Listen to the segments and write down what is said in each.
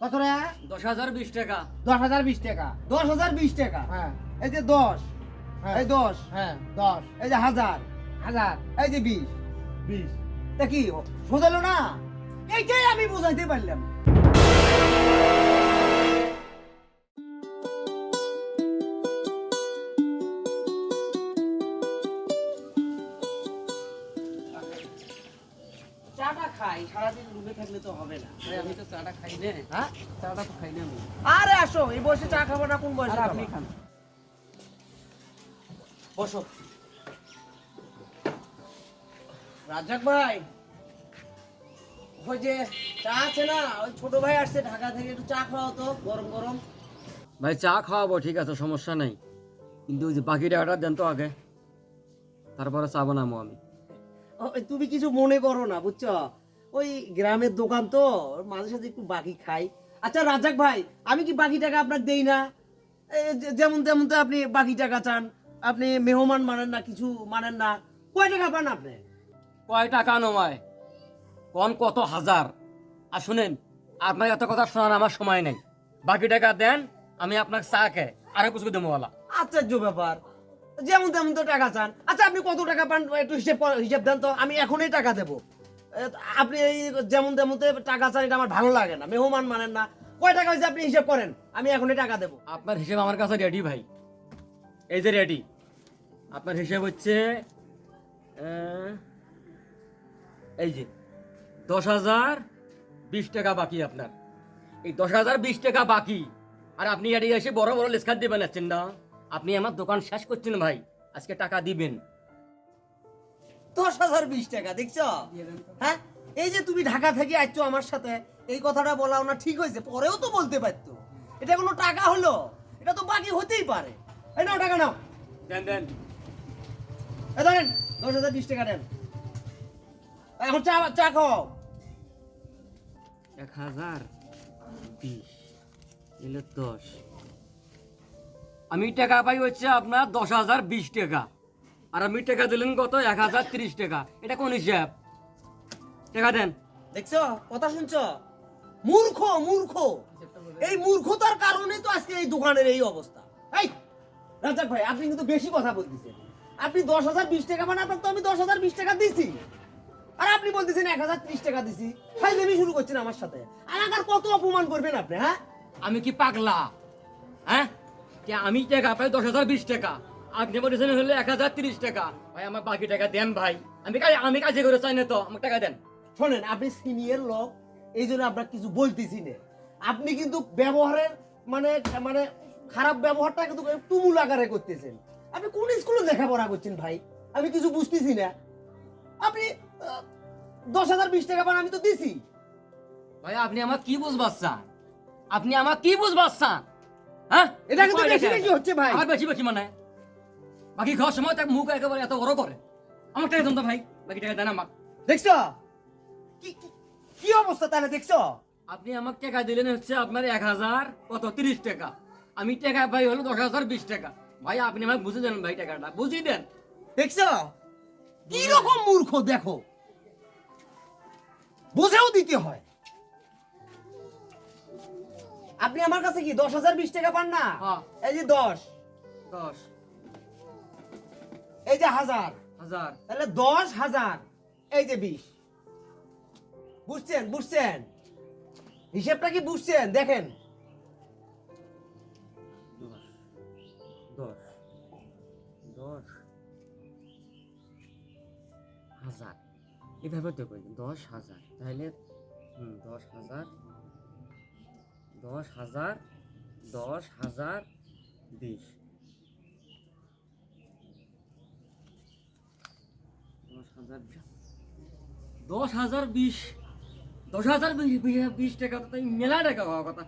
কত রে? দশ হাজার বিশ টাকা। দশ হাজার বিশ টাকা। দশ হাজার বিশ টাকা? হ্যাঁ। এই যে দশ। হ্যাঁ। এই দশ। হ্যাঁ দশ। এই যে হাজার। হাজার। এই যে বিশ। বিশ। তা কি সোজালো না? এইটাই আমি বুঝাইতে পারলাম। থাকলে তো হবে না। ভাই আমি তো চাটা খাই না। হ্যাঁ? চাটা তো খাই না আমি। আরে আসো এই বয়সে চা খাব না কোন বয়সে আপনি আপনি খান। বসো। রাজ্জাক ভাই ওই যে চা আছে না ওই ছোট ভাই আসছে ঢাকা থেকে একটু চা খাওয়া তো গরম গরম। ভাই চা খাওয়াবো ঠিক আছে সমস্যা নাই। কিন্তু ওই যে বাকি টাকাটা দেন তো আগে। তারপরে চা বানাবো আমি। তুমি কিছু মনে করো না বুঝছ? ওই গ্রামের দোকান তো মাঝে সাথে একটু বাকি খাই। আচ্ছা রাজাক ভাই আমি কি বাকি টাকা আপনার দেই না? যেমন তেমন তো আপনি বাকি টাকা চান। আপনি মেহমান মানেন না কিছু মানেন না। কয় টাকা পান আপনি? কয় টাকা নয় কোন কত হাজার? আর শুনেন আপনার এত কথা শোনার আমার সময় নেই। বাকি টাকা দেন আমি আপনাকে চা কে আরও কিছু দেবো বলা। আশ্চর্য ব্যাপার। যেমন তেমন তো টাকা চান। আচ্ছা আপনি কত টাকা পান একটু হিসেব হিসেব দেন তো আমি এখনই টাকা দেবো। আপনি এই যেমন তেমন টাকা চান, এটা আমার ভালো লাগে না। মেহমান মানেন না। কয় টাকা হয়েছে আপনি হিসেব করেন? আমি এখনই টাকা দেবো। আপনার হিসেব আমার কাছে রেডি ভাই। এই যে রেডি আপনার হিসেব হচ্ছে এই যে, দশ হাজার বিশ টাকা বাকি আপনার। এই দশ হাজার বিশ টাকা বাকি। আর আপনি এটি এসে বড় বড় লেসখাত দিবেন না। আপনি আমার দোকান শেষ করছেন ভাই। আজকে টাকা দিবেন। দশ হাজার বিশ টাকা দেখছ? হ্যাঁ? এই যে তুমি ঢাকা থেকে আসছো আমার সাথে এই কথাটা বলাও না ঠিক হয়েছে পরেও তো বলতে পারতো। এটা কোনো টাকা হলো? এটা তো বাকি হতেই পারে। এই নাও টাকা নাও। দেন দেন। এই ধরেন দশ হাজার বিশ টাকা দেন। এখন চা চা খাও। এক হাজার বিশ এলে দশ। আমি টাকা পাই হচ্ছে আপনার দশ হাজার বিশ টাকা। আর আমি টাকা দিলেন কত? এক হাজার তিরিশ টাকা। এটা কোন হিসাব? টাকা দেন। দেখছ? কথা শুনছো? মূর্খ মূর্খ। এই মূর্খতার কারণে তো আজকে এই দোকানের এই অবস্থা। এই রাজাক ভাই আপনি কিন্তু বেশি কথা বলতেছেন। আপনি দশ হাজার বিশ টাকা মানে আপনার তো আমি দশ হাজার বিশ টাকা দিছি। আর আপনি বলতেছেন এক হাজার ত্রিশ টাকা দিছি। ফাইজলামি শুরু করছেন আমার সাথে। আর কত অপমান করবেন আপনি হ্যাঁ? আমি কি পাগলা? হ্যাঁ? আমি টাকা পাই দশ হাজার বিশ টাকা? আপনি বলেছেন হলে এক হাজার তিরিশ টাকা। ভাই আমার বাকি টাকা দেন ভাই। আমি কাজ- আমি কাজে করে চাই না তো আমার টাকা দেন। শোনেন আপনি সিনিয়র লোক এই জন্য আপনার কিছু বলতেছি না। আপনি কিন্তু ব্যবহারের মানে মানে খারাপ ব্যবহারটা কিন্তু তুমুল আকারে করতেছেন। আপনি কোন স্কুলে লেখাপড়া করছেন ভাই? আমি কিছু বুঝতেছি না। আপনি দশ হাজার বিশ টাকা পান আমি তো দিছি। ভাই আপনি আমার কি বুঝবার চান আপনি আমার কি বুঝবার চান হ্যাঁ? এটা কিন্তু বেশি বেশি হচ্ছে ভাই। আমার বেশি বেশি মানে বাকি খাওয়ার সময় তার মুখ একেবারে এত বড় করে। আমার টাকা দেন তো ভাই বাকি টাকা দেন আমার দেখছ? কি কি- কি অবস্থা তাহলে দেখছ? আপনি আমার টাকা দিলেন হচ্ছে আপনার এক হাজার কত? তিরিশ টাকা। আমি টাকা ভাই হলো দশ হাজার বিশ টাকা। ভাই আপনি আমাকে বুঝে দেন ভাই টাকাটা। বুঝিয়ে দেন। দেখছ? কি রকম মূর্খ দেখো। বুঝেও দিতে হয়। আপনি আমার কাছে কি দশ হাজার বিশ টাকা পান না? হ্যাঁ। এই যে দশ। দশ। এই যে হাজার। হাজার। তাহলে দশ হাজার এই যে বিশ। বুঝছেন বুঝছেন? হিসেবটা কি বুঝছেন? দেখেন। দশ দশ হাজার। এভাবে তো করি দশ হাজার। তাহলে দশ হাজার দশ হাজার দশ হাজার বিশ। দশ হাজার বিশ। দশ হাজার বিশ। দশ হাজার বিশ বিশ- বিশ টাকা তো মেলা টাকা হওয়ার কথা।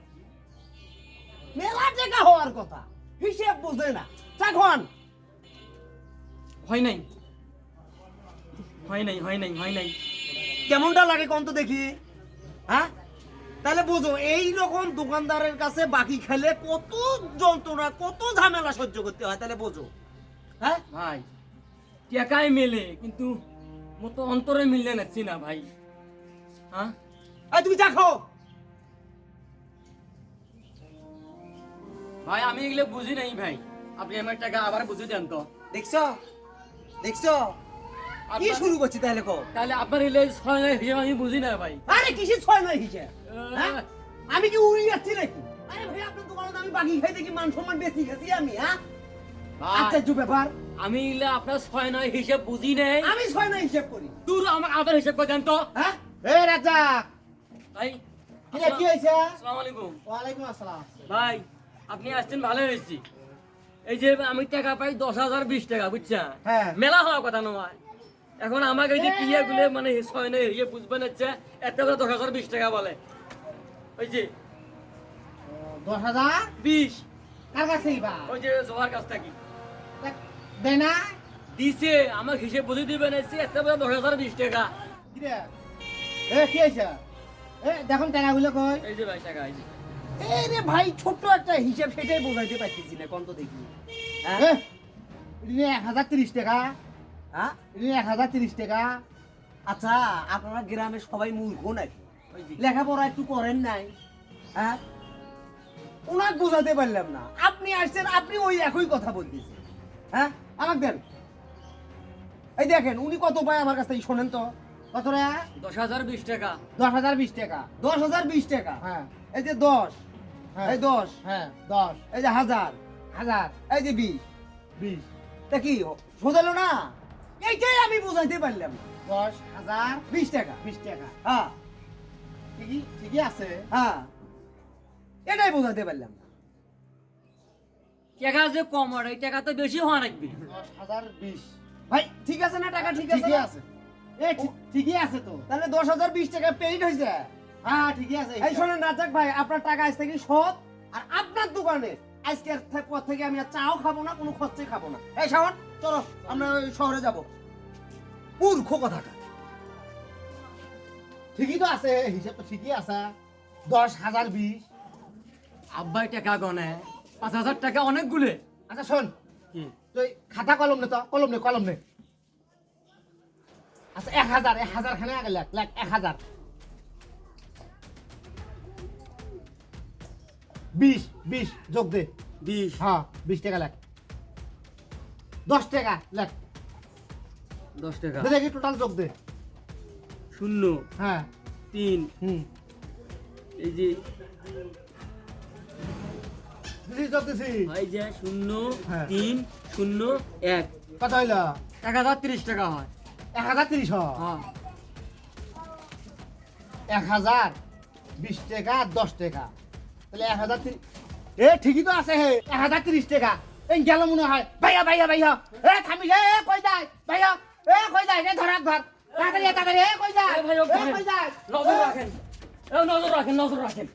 মেলা টাকা হওয়ার কথা? হিসেব বুঝে না। তখন হয় নাই। হয় নাই হয় নাই হয় নাই। কেমনটা লাগে কোন তো দেখি? হ্যাঁ তাহলে বুঝো এই রকম দোকানদারের কাছে বাকি খেলে কত যন্ত্রণা কত ঝামেলা সহ্য করতে হয় তাহলে বোঝো। হ্যাঁ? ভাই টাকায় মেলে কিন্তু মতো অন্তরে মিললে না ভাই। হ্যাঁ? তুমি চা খাও। ভাই আমি এগুলো বুঝি নাই ভাই। আপনি আমার টাকা আবার বুঝে দেন তো। দেখছ? দেখছ? কি শুরু করছি তাহলে কো তাহলে আপনার এলে ছয় নয় হিসেবে আমি বুঝি না ভাই। আরে কিসের ছয় নয় হিসেব? হ্যাঁ? আমি কি উড়ি যাচ্ছি নাকি? আরে ভাই আপনার দোকানে আমি বাকি খাই দেখি মান সম্মান বেশি গেছি আমি হ্যাঁ? আশ্চর্য ব্যাপার আমি আপনার ছয় নয় হিসেব বুঝি নাই। আমি ছয় নয় হিসেব করি। দূর আমার আবার হিসেব করে দেন তো। হ্যাঁ? এ রাজাক ভাই কি কি হয়েছে? আসসালামু আলাইকুম। ওয়ালাইকুম আসসালাম। ভাই আপনি আসছেন ভালো হয়েছি। এই যে আমি টাকা পাই দশ হাজার বিশ টাকা বুঝছেন? হ্যাঁ। মেলা হওয়ার কথা নয়। এখন আমাকে এই যে গুলো মানে ছয় নয় ইয়ে বুঝবেন হচ্ছে এত করে দশ হাজার বিশ টাকা বলে। ওই যে দশ হাজার? বিশ। কার কাছে ওই যে জোয়ার কাছ থাকি। না। দিছে আমার হিসেব বুঝে দিবেন এসে এত করে দশ হাজার বিশ টাকা। এ কি হয়েছে এ দেখুন টাকাগুলো কই? এই যে ভাই টাকা এই যে। এই রে ভাই ছোট্ট একটা হিসেব সেটাই বোঝাইতে পারতেছি না কোন দেখি। হ্যাঁ এক হাজার তিরিশ টাকা। হ্যাঁ? এক হাজার তিরিশ টাকা। আচ্ছা আপনারা গ্রামে সবাই মূর্খ নাকি। লেখাপড়া একটু করেন নাই। হ্যাঁ ওনাকে বোঝাতে পারলাম না। আপনি আসছেন আপনি ওই একই কথা বলতেছেন। হ্যাঁ? আমাকে দেন। এই দেখেন উনি কত পায় আমার কাছ থেকে শোনেন তো। কত রে? দশ হাজার বিশ টাকা। দশ হাজার বিশ টাকা। দশ হাজার বিশ টাকা? হ্যাঁ। এই যে দশ। হ্যাঁ। এই দশ। হ্যাঁ দশ। এই যে হাজার। হাজার। এই যে বিশ। বিশ। তা কি সোজালো না? এইটাই আমি বোঝাইতে পারলাম। দশ হাজার বিশ টাকা। বিশ টাকা। হ্যাঁ। ঠিকই ঠিকই আছে। হ্যাঁ। এটাই বোঝাতে পারলাম। টাকা যে কম আর এই টাকা তো বেশি হওয়া রাখবে দশ হাজার বিশ। ভাই ঠিক আছে না টাকা? ঠিক আছে ঠিকই আছে। এ ঠিকই আছে তো। তাহলে দশ হাজার বিশ টাকা পেইড হয়েছে হ্যাঁ ঠিকই আছে। এই শোনেন রাজাক ভাই আপনার টাকা আজ থেকে সৎ আর আপনার দোকানে আজকের পর থেকে আমি আর চাও খাব না কোনো খরচে খাব না। এই শাওন চলো আমরা ওই শহরে যাব। মূর্খ কথাটা। ঠিকই তো আছে হিসাব তো ঠিকই আছে। দশ হাজার বিশ। আব্বাই টাকা গনে। পাঁচ হাজার টাকা অনেকগুলো। আচ্ছা শোন। তুই খাতা কলম নে তো কলম নে কলম নে। আচ্ছা এক হাজার এক হাজার খানে আগে লেখ লেখ এক হাজার। বিশ বিশ যোগ দে। বিশ। হ্যাঁ বিশ টাকা লেখ। দশ টাকা লেখ। দশ টাকা। দেখি টোটাল যোগ দে। শূন্য। হ্যাঁ। তিন। হুম। এই যে যে শূন্য হ্যাঁ। তিন শূন্য এক। কত হইল? এক হাজার তিরিশ টাকা হয়। এক হাজার তিরিশ হ্যাঁ। এক হাজার বিশ টাকা দশ টাকা। তাহলে এক হাজার এ ঠিকই তো আছে হে। এক হাজার তিরিশ টাকা। এই গেল মনে হয়। ভাইয়া ভাইয়া ভাইয়া। এ থামিস এ কই যায়? ভাইয়া এ কই যায়? এ ধরাক ধর তাড়াতাড়ি তাড়াতাড়ি এ কই যায়? এ। কই যায়? নজর রাখেন। এ, নজর রাখেন নজর রাখেন।